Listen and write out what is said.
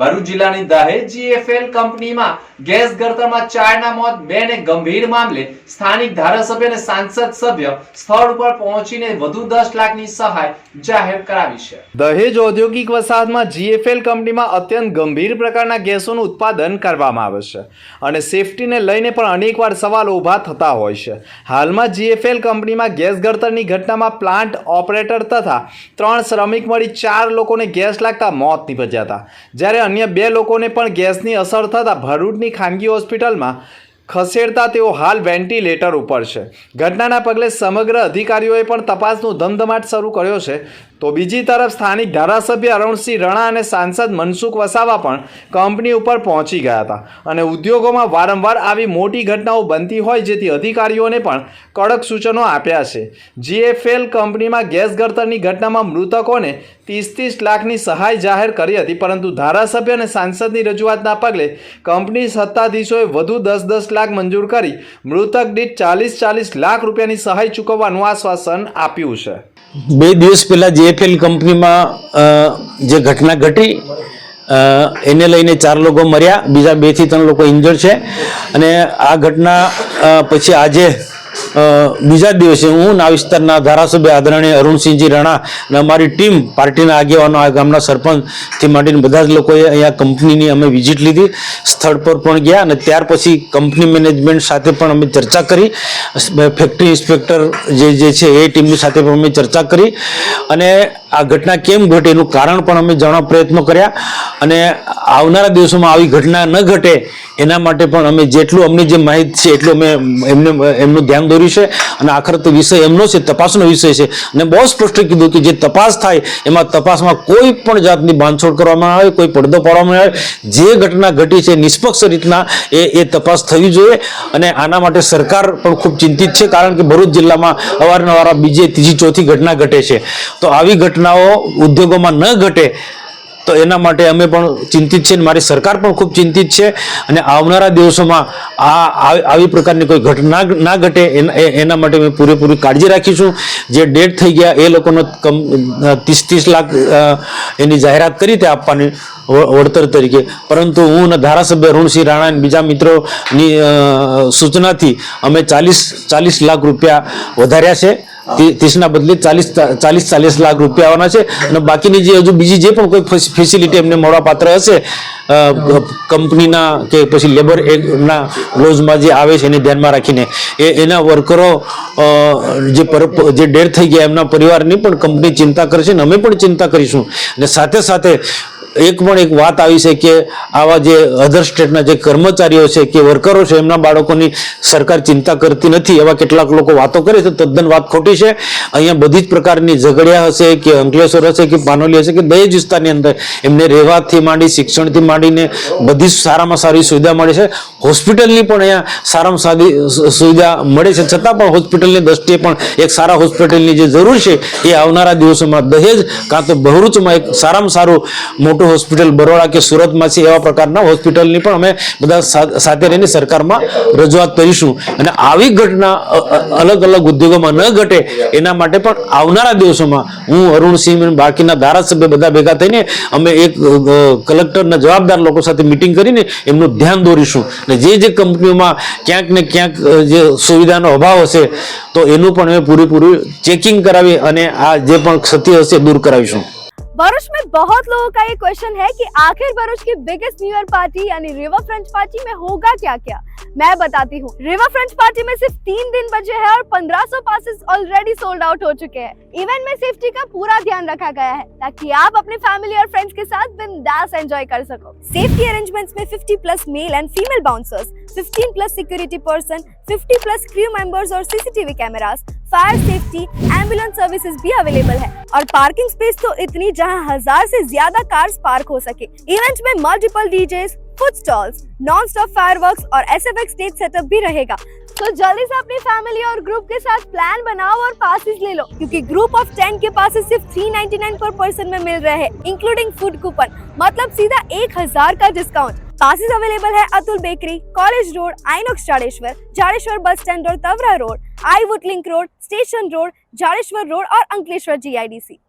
ભરૂચ જિલ્લાની દહેજ જીએફએલ કંપનીમાં ગેસ ગળતરમાં ચારના મોત બે ગંભીર મામલે સ્થાનિક ધારાસભ્ય અને સાંસદ સભ્ય સ્થળ ઉપર પહોંચીને વધુ દસ લાખની સહાય જાહેર કરાવી છે. દહેજ ઔદ્યોગિક વસાહતમાં જીએફએલ કંપનીમાં અત્યંત ગંભીર પ્રકારના ગેસોનું ઉત્પાદન કરવામાં આવે છે અને સેફટીને લઈને પણ અનેકવાર સવાલો ઊભા થતા હોય છે. હાલમાં જીએફએલ કંપનીમાં ગેસ ગળતરની ઘટનામાં પ્લાન્ટ ઓપરેટર તથા ત્રણ શ્રમિક મળી ચાર લોકોને ગેસ લાગતા મોત નીપજ્યા હતા. જ્યારે અન્ય બે લોકોને પણ ગેસની અસર થતાં ભરૂચની ખાનગી હોસ્પિટલમાં ખસેડતા તેઓ હાલ વેન્ટિલેટર ઉપર છે. ઘટનાના પગલે સમગ્ર અધિકારીઓએ પણ તપાસનો ધમધમાટ શરૂ કર્યો છે. તો બીજી તરફ સ્થાનિક ધારાસભ્ય અરુણસિંહ રણા અને સાંસદ મનસુખ વસાવા પણ કંપની ઉપર પહોંચી ગયા હતા. અને ઉદ્યોગોમાં વારંવાર આવી મોટી ઘટનાઓ બનતી હોય જેથી અધિકારીઓને પણ કડક સૂચનો આપ્યા છે. જીએફએલ કંપનીમાં ગેસ ગળતરની ઘટનામાં મૃતકોને ત્રીસ ત્રીસ લાખની સહાય જાહેર કરી હતી, પરંતુ ધારાસભ્ય અને સાંસદની રજૂઆતના પગલે કંપની સત્તાધીશોએ વધુ દસ દસ લાખ મંજૂર કરી મૃતક દીઠ ચાલીસ ચાલીસ લાખ રૂપિયાની સહાય ચૂકવવાનું આશ્વાસન આપ્યું છે. બે દિવસ પહેલા જેએફએલ કંપનીમાં જે ઘટના ઘટી એને લઈને ચાર લોકો મર્યા, બીજા બેથી ત્રણ લોકો ઇન્જર્ડ છે. અને આ ઘટના પછી આજે બીજા દિવસે હું ના વિસ્તારના ધારાસભ્ય આદરણીય અરુણસિંહજી રાણા અને અમારી ટીમ, પાર્ટીના આગેવાનો ગામના સરપંચથી માંડીને બધા જ લોકોએ અહીંયા કંપનીની અમે વિઝિટ લીધી. સ્થળ પર પણ ગયા અને ત્યાર પછી કંપની મેનેજમેન્ટ સાથે પણ અમે ચર્ચા કરી. ફેક્ટરી ઇન્સ્પેક્ટર જે જે છે એ ટીમની સાથે પણ અમે ચર્ચા કરી. અને આ ઘટના કેમ ઘટે એનું કારણ પણ અમે જાણવા પ્રયત્નો કર્યા. અને આવનારા દિવસોમાં આવી ઘટના ન ઘટે એના માટે પણ અમે જેટલું અમને જે માહિતી છે એટલું અમે એમને, એમનું ધ્યાન દોર્યું છે અને આખર તો વિષય એમનો છે, તપાસનો વિષય છે. અને બહુ સ્પષ્ટ કીધું કે જે તપાસ થાય, એમાં તપાસમાં કોઈ પણ જાતની બાંધછોડ કરવામાં આવે, કોઈ પડદો પાડવામાં આવે, જે ઘટના ઘટી છે, નિષ્પક્ષ રીતના એ એ તપાસ થવી જોઈએ. અને આના માટે સરકાર પણ ખૂબ ચિંતિત છે, કારણ કે ભરૂચ જિલ્લામાં અવારનવાર બીજી, ત્રીજી, ચોથી ઘટના ઘટે છે. તો આવી ઘટનાઓ ઉદ્યોગોમાં ન ઘટે તો એના માટે અમે પણ ચિંતિત છે અને મારી સરકાર પણ ખૂબ ચિંતિત છે અને આવનારા દિવસોમાં આ આવી પ્રકારની કોઈ ઘટના ના ઘટે એના માટે અમે પૂરેપૂરી કાળજી રાખીશું. જે ડેટ થઈ ગયા એ લોકોનો કમ ત્રીસ ત્રીસ લાખ એની જાહેરાત કરી તે આપવાની વળતર તરીકે. પરંતુ હું અને ધારાસભ્ય અરુણસિંહ રાણા અને બીજા મિત્રોની સૂચનાથી અમે ચાલીસ ચાલીસ લાખ રૂપિયા વધાર્યા છે. ત્રીસના બદલે ચાલીસ ચાલીસ ચાલીસ લાખ રૂપિયા આવવાના છે. અને બાકીની જે હજુ બીજી જે પણ કોઈ ફેસિલિટી એમને મળવાપાત્ર હશે કંપનીના કે પછી લેબર એક્ટના લોઝમાં જે આવે છે એને ધ્યાનમાં રાખીને, એ, એના વર્કરો જે જે ડેડ થઈ ગયા એમના પરિવારની પણ કંપની ચિંતા કરશે અને અમે પણ ચિંતા કરીશું. અને સાથે સાથે એક પણ એક વાત આવી છે કે આવા જે અધર સ્ટેટના જે કર્મચારીઓ છે કે વર્કરો છે, એમના બાળકોની સરકાર ચિંતા કરતી નથી. એવા કેટલાક લોકો વાતો કરે છે, તદ્દન વાત ખોટી છે. અહીંયા બધી જ પ્રકારની ઝઘડિયા હશે કે અંકલેશ્વર હશે કે પાનોલી હશે કે દહેજ વિસ્તારની અંદર એમને રહેવાથી માંડી, શિક્ષણથી માંડીને બધી જ સારામાં સારી સુવિધા મળે છે. હોસ્પિટલની પણ અહીંયા સારામાં સારી સુવિધા મળે છે. છતાં પણ હોસ્પિટલની દ્રષ્ટિએ પણ એક સારા હોસ્પિટલની જે જરૂર છે એ આવનારા દિવસોમાં દહેજ કાં તો ભરૂચમાં એક સારામાં સારું મોટું હોસ્પિટલ બરોડા કે સુરતમાં છે એવા પ્રકારના હોસ્પિટલની પણ અમે બધા સાથે રહીને સરકારમાં રજૂઆત કરીશું. અને આવી ઘટના અલગ અલગ ઉદ્યોગોમાં ન ઘટે એના માટે પણ આવનારા દિવસોમાં હું અરુણસિંહ અને બાકીના ધારાસભ્ય બધા ભેગા થઈને અમે એક કલેક્ટરના જવાબદાર લોકો સાથે મિટિંગ કરીને એમનું ધ્યાન દોરીશું. અને જે જે કંપનીઓમાં ક્યાંક ને ક્યાંક જે સુવિધાનો અભાવ હશે, તો એનું પણ અમે પૂરેપૂરું ચેકિંગ કરાવી અને આ જે પણ ક્ષતિ હશે દૂર કરાવીશું. भरूच में बहुत लोगों का ये क्वेश्चन है कि आखिर भरूच की बिगेस्ट न्यू ईयर पार्टी यानी रिवर फ्रंट पार्टी में होगा क्या क्या मैं बताती हूँ। रिवर फ्रंट पार्टी में सिर्फ़ तीन दिन बचे हैं और 1500 पासेस ऑलरेडी सोल्ड आउट हो चुके हैं। इवेंट में सेफ्टी का पूरा ध्यान रखा गया है, ताकि आप अपने फैमिली और फ्रेंड्स के साथ बिंदास एंजॉय कर सको। सेफ्टी अरेंजमेंट्स में 50 plus male and female bouncers 15 plus security person 50 plus crew members और CCTV cameras fire safety, ambulance services भी अवेलेबल है। और पार्किंग स्पेस तो इतनी जहाँ हज़ार से ज़्यादा कार्स पार्क हो सके। इवेंट में multiple DJs food stalls non stop fireworks और एसएफएक्स स्टेज सेटअप भी रहेगा। तो जल्दी से अपनी फैमिली और ग्रुप के साथ प्लान बनाओ और पासेस ले लो। क्योंकि ग्रुप ऑफ़ टेन के पासेस सिर्फ़ 399 पर पर्सन में मिल रहे हैं इंक्लूडिंग फ़ूड कूपन मतलब सीधा एक हज़ार का डिस्काउंट पासेस अवेलेबल है Atul bakery college road INOX Jadeshwar Jadeshwar bus stand और Tavra road I wood link road station road Jadeshwar road और अंकलेश्वर जीआईडीसी